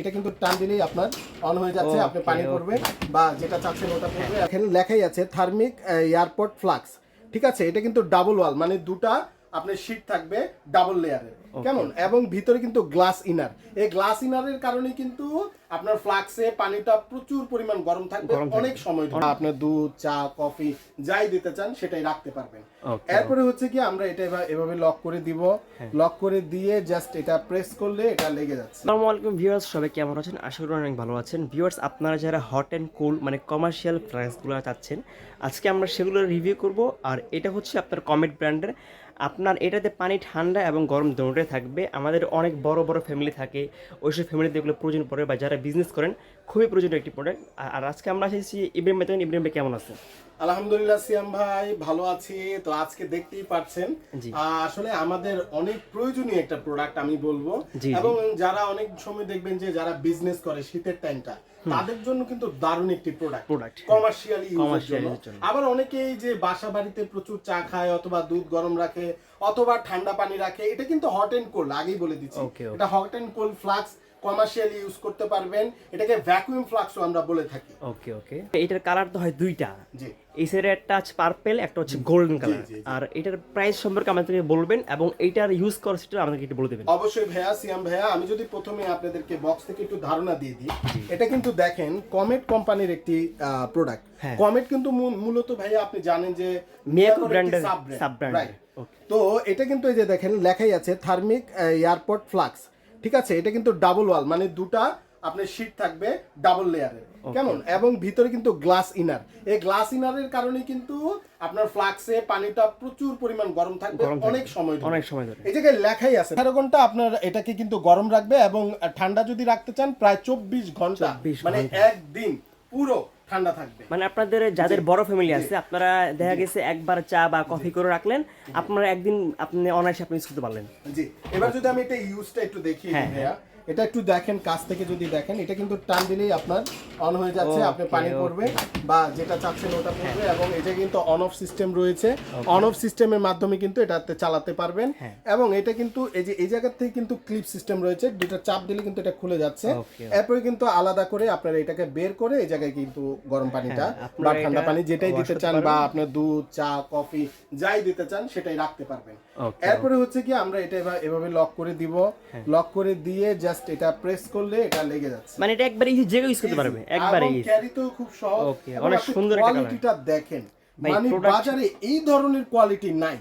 এটা কিন্তু টান দিলেই আপনার অন হয়ে যাচ্ছে আপনি পানি পড়বে বা যেটা চাচ্ছেন ওটা পড়বে। এখানে লেখাই আছে থার্মিক এয়ারপোর্ট ফ্লাক্স ঠিক আছে? এটা কিন্তু ডাবল ওয়াল মানে দুটা আপনার শীট থাকবে ডাবল লেয়ারের কেমন? এবং ভিতরে কিন্তু গ্লাস ইনার এই গ্লাস ইনারের কারণে কিন্তু আপনার ফ্লাক্সে পানিটা প্রচুর পরিমাণ গরম থাকবে। অনেক সময় ধরে। আপনার দুধ চা কফি যাই দিতে চান সেটাই রাখতে পারবেন। এরপরে হচ্ছে কি আমরা এটা এভাবে- লক করে দিব। হ্যাঁ। লক করে দিয়ে জাস্ট এটা প্রেস করলে এটা লেগে যাচ্ছে। আসসালামু আলাইকুম ভিউয়ার্স সবাই কেমন আছেন? আশা করি অনেক ভালো আছেন। ভিউয়ার্স আপনারা যারা হট অ্যান্ড কোল্ড মানে কমার্শিয়াল প্রাইসগুলো চাচ্ছেন আজকে আমরা সেগুলো রিভিউ করব। আর এটা হচ্ছে আপনার কমেট ব্র্যান্ডের আপনার এটাতে পানি ঠান্ডা এবং গরম দুটোই থাকবে। আমাদের অনেক বড় বড় ফ্যামিলি থাকে। ওইসব ফ্যামিলিতে এগুলো প্রয়োজন পড়ে বা যারা বিজনেস করেন, খুবই প্রয়োজনীয় একটি প্রোডাক্ট আর আজকে আমরা এসেছি ইব্রাহিম মেতন ইব্রাহিম ভাই কেমন আছে? আলহামদুলিল্লাহ সিয়াম ভাই ভালো আছি। তো আজকে দেখতেই পাচ্ছেন আসলে আমাদের অনেক প্রয়োজনীয় একটা প্রোডাক্ট আমি বলব। এবং যারা অনেক সময় দেখবেন যে যারা বিজনেস করে শীতের টাইমটা তাদের জন্য কিন্তু দারুণ একটি প্রোডাক্ট। কমার্শিয়ালি জন্য। আবার অনেকেই যে বাসা বাড়িতে প্রচুর চা খায় অথবা দুধ গরম রাখে অথবা ঠান্ডা পানি রাখে এটা কিন্তু হট এন্ড কোল্ড আগেই বলে দিচ্ছি. এটা hot and cold flask commercially use করতে পারবেন। এটাকে ভ্যাকুয়াম ফ্লাক্সও আমরা বলে থাকি। ওকে ওকে এটার কালার তো হয় দুইটা। জি। এই সাইডে একটা আছে পার্পেল একটা হচ্ছে গোল্ডেন কালার। আর এটার প্রাইস সম্পর্কে আমাদেরকে বলবেন এবং এইটার ইউজ করার সেটা আমাদেরকে একটু বলে দেবেন। অবশ্যই ভাইয়া সিয়াম ভাইয়া আমি যদি প্রথমে আপনাদেরকে বক্স থেকে একটু ধারণা দিয়ে দিই এটা কিন্তু দেখেন কমেট কোম্পানির একটি প্রোডাক্ট হ্যাঁ। কমেট কিন্তু মূলত ভাইয়া আপনি জানেন যে মিয়াকো ব্র্যান্ডের সাব ব্র্যান্ড তো এটা কিন্তু এই যে দেখেন লেখাই আছে থার্মিক এয়ারপোর্ট ফ্লাক্স ঠিক আছে এটা কিন্তু ডাবল ওয়াল মানে দুটা আপনার শীট থাকবে ডাবল লেয়ারের কেমন? এবং ভিতরে কিন্তু গ্লাস ইনার এই গ্লাস ইনারের কারণে কিন্তু আপনার ফ্লাক্সে পানিটা প্রচুর পরিমাণ গরম থাকবে অনেক সময় অনেক সময় ধরে। এই জায়গায় লেখাই আছে আঠারো ঘণ্টা আপনার এটাকে কিন্তু গরম রাখবে এবং ঠান্ডা যদি রাখতে চান প্রায় চব্বিশ ঘণ্টা মানে একদিন পুরো ঠান্ডা থাকবে। মানে আপনাদের যাদের বড় ফ্যামিলি আছে আপনারা দেখা গেছে একবার চা বা কফি করে রাখলেন আপনারা একদিন আপনি অনায়াসে আপনি ইউজ করতে পারলেন। জি। এবার যদি আমি এটা ইউজটা একটু দেখি হ্যাঁ, ভাইয়া। এটা একটু দেখেন কাছ থেকে যদি দেখেন এটা কিন্তু টান দিলেই আপনার অন হয়ে যাচ্ছে আপনি পানি. পড়বে বা যেটা চাচ্ছেন ওটা পড়বে এবং এটা কিন্তু অন অফ সিস্টেম রয়েছে অন অফ সিস্টেমের মাধ্যমে কিন্তু এটাতে চালাতে পারবেন হ্যাঁ। এবং এটা কিন্তু এই যে এই জায়গা থেকে কিন্তু ক্লিপ সিস্টেম রয়েছে দুটো চাপ দিলে কিন্তু এটা খুলে যাচ্ছে। এরপরে কিন্তু আলাদা করে আপনারা এটাকে বের করে এই জায়গায় কিন্তু গরম পানিটা হ্যাঁ, বা ঠান্ডা পানি যেটাই দিতে চান বা আপনার দুধ চা কফি যাই দিতে চান সেটাই রাখতে পারবেন। এরপরে হচ্ছে কি আমরা এটা এভাবে লক করে দিব। হ্যাঁ। লক করে দিয়ে জাস্ট এটা প্রেস করলে এটা লেগে যাচ্ছে। মানে এটা একবারে ইজি যে ইউজ করতে পারবে একবারে ইজি ক্যারি তো খুব সহজ। ওকে অনেক সুন্দর একটা। কোয়ালিটিটা দেখেন। মানে বাজারে এই ধরনের কোয়ালিটি নাই।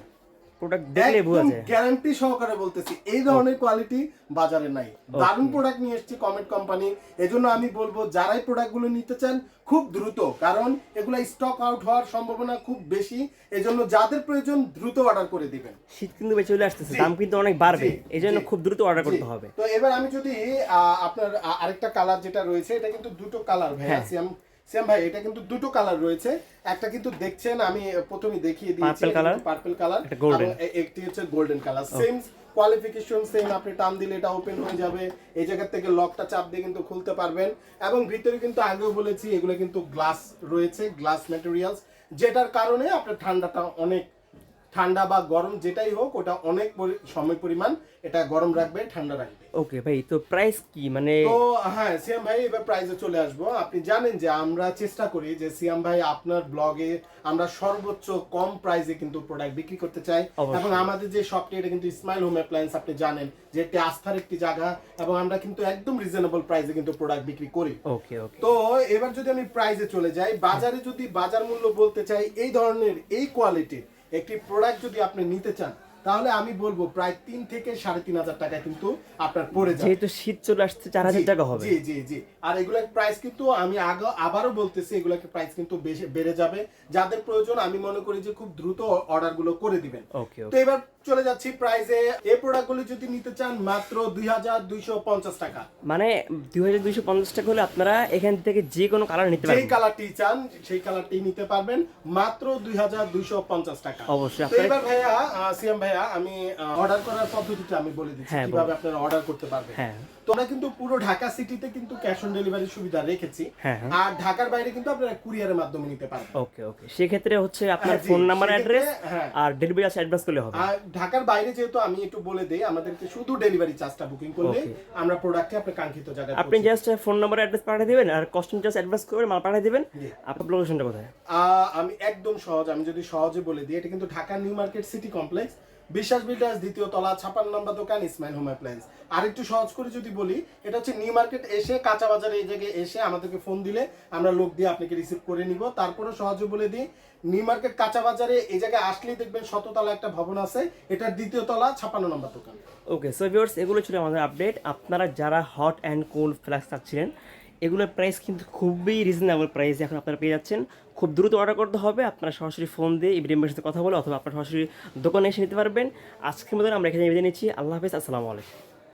প্রোডাক্ট দেখলে বোঝা যায়। গ্যারান্টি সহকারে বলতেছি এই ধরনের কোয়ালিটি বাজারে নাই। দারুণ প্রোডাক্ট নিয়ে এসেছে কমেন্ট কোম্পানি এজন্য আমি বলব যারাই প্রোডাক্টগুলো নিতে চান খুব দ্রুত কারণ এগুলা স্টক আউট হওয়ার সম্ভাবনা খুব বেশি এজন্য যাদের প্রয়োজন দ্রুত অর্ডার করে দিবেন। শীত কিন্তু বেশি চলে আসতেছে দাম কিন্তু অনেক বাড়বে এই জন্য খুব দ্রুত অর্ডার করতে হবে। তো এবার আমি যদি আহ, আপনার আরেকটা কালার যেটা রয়েছে এটা কিন্তু দুটো কালার ভাই হ্যাঁ। সিয়াম ভাই এটা কিন্তু দুটো কালার রয়েছে। একটা কিন্তু দেখছেন আমি প্রথমে দেখিয়ে দিয়েছি পার্পল কালার একটি হচ্ছে golden colour same qualification same আপনি টান দিলে এটা ওপেন হয়ে যাবে। এই জায়গা থেকে লকটা চাপ দিয়ে কিন্তু খুলতে পারবেন। এবং ভিতরে কিন্তু আগেও বলেছি এগুলো কিন্তু গ্লাস রয়েছে গ্লাস ম্যাটেরিয়ালস যেটার কারণে আপনার ঠান্ডাটা অনেক ঠান্ডা বা গরম যেটাই হোক ওটা অনেক সময় পরিমাণ এটা গরম রাখবে ঠান্ডা রাখবে। ওকে ভাই তো প্রাইস কি? মানে তো হ্যাঁ সিয়াম ভাই এবার প্রাইজে চলে আসব। আপনি জানেন যে আমরা চেষ্টা করি যে সিয়াম ভাই আপনার ব্লগে আমরা সর্বোচ্চ কম প্রাইসে কিন্তু প্রোডাক্ট বিক্রি করতে চাই। এবং আমাদের যে শপটি এটা কিন্তু স্মাইল হোম অ্যাপ্লায়েন্স আপনি জানেন যে একটি আস্থার একটি জায়গা এবং আমরা কিন্তু একদম রিজনেবল প্রাইসে কিন্তু প্রোডাক্ট বিক্রি করি। ওকে ওকে তো এবার যদি আমি প্রাইসে চলে যাই বাজারে যদি বাজার মূল্য বলতে চাই এই ধরনের এই কোয়ালিটির একটি প্রোডাক্ট যদি আপনি নিতে চান তাহলে আমি বলব প্রায় তিন থেকে সাড়ে তিন হাজার টাকা কিন্তু আপনার পড়ে যাবে। যেহেতু শীত চলে আসছে চার হাজার টাকা হবে। জি জি জি। আর এগুলোর প্রাইস কিন্তু আমি আগে আবারও বলতেছি এগুলোকে প্রাইস কিন্তু বেড়ে যাবে। যাদের প্রয়োজন আমি মনে করি যে খুব দ্রুত অর্ডারগুলো করে দিবেন। তো এবার চলে যাচ্ছি প্রাইসে এই প্রোডাক্টগুলো যদি নিতে চান মাত্র দুই হাজার দুইশো পঞ্চাশ টাকা। মানে দুই হাজার দুইশো পঞ্চাশ টাকা হলে আপনারা এখান থেকে যে কোনো কালার নিতে যেই কালারটি চান সেই কালারটি নিতে পারবেন মাত্র দুই হাজার দুইশো পঞ্চাশ টাকা। অবশ্যই তো এবার ভাইয়া সিএম ভাইয়া আমি অর্ডার করার পদ্ধতিটা আমি বলে দিচ্ছি হ্যাঁ, কীভাবে আপনারা অর্ডার করতে পারবেন। হ্যাঁ। তো আমরা কিন্তু পুরো ঢাকা সিটিতে কিন্তু ক্যাশ অন ডেলিভারি সুবিধা রেখেছি। হ্যাঁ, হ্যাঁ। আর ঢাকার বাইরে কিন্তু আপনারা কুরিয়ারের মাধ্যমে নিতে পারবেন। ওকে ওকে। সেক্ষেত্রে হচ্ছে আপনার ফোন নাম্বার অ্যাড্রেস। আর ডেলিভারি অ্যাডভান্স করলে হবে। ঢাকার বাইরে যেহেতু আমি একটু বলে দেই আমাদেরকে শুধু ডেলিভারি চার্জটা বুকিং করলে. আমরা প্রোডাক্টে আপনার কাঙ্ক্ষিত জায়গায় আপনি জাস্ট ফোন নাম্বার অ্যাড্রেস পাঠিয়ে দিবেন আর কস্টিং চার্জ অ্যাডভান্স করে মাল পাঠিয়ে দিবেন। আপনার লোকেশনটা কোথায়? আমি একদম সহজ আমি যদি সহজে বলে দিই এটা কিন্তু Dhaka new market city complex. Biswas builders দ্বিতীয় তলা, ছাপান্ন নম্বর দোকান ইসমাইল হোম অ্যাপ্লায়েন্স আর একটু সহজ করে যদি বলি, এটা হচ্ছে নিউ মার্কেট এসে কাঁচা বাজারে এই জায়গায় এসে আমাদেরকে ফোন দিলে আমরা লোক দিয়ে আপনাকে রিসিভ করে নিব। তারপরে সহজে বলে দিই, নিউ মার্কেট কাঁচা বাজারে এই জায়গায় আসলেই দেখবেন শততলা একটা ভবন আছে, এটার দ্বিতীয় তলা, ছাপান্ন নম্বর দোকান। ওকে সো ভিউয়ার্স এগুলো ছিল আমাদের আপডেট আপনারা যারা হট অ্যান্ড কোল্ড ফ্ল্যাক্স চাচ্ছিলেন এগুলোর প্রাইস কিন্তু খুবই রিজনেবল প্রাইস এখন আপনারা পেয়ে যাচ্ছেন। খুব দ্রুত অর্ডার করতে হবে, আপনারা সরাসরি ফোন দিয়ে ইব্রাহিমের সাথে কথা বলে অথবা আপনারা সরাসরি দোকানে এসে নিতে পারবেন। আজকের মতন আমরা এখানে বিদায় নিচ্ছি। আল্লাহ হাফিজ, আসসালামু আলাইকুম।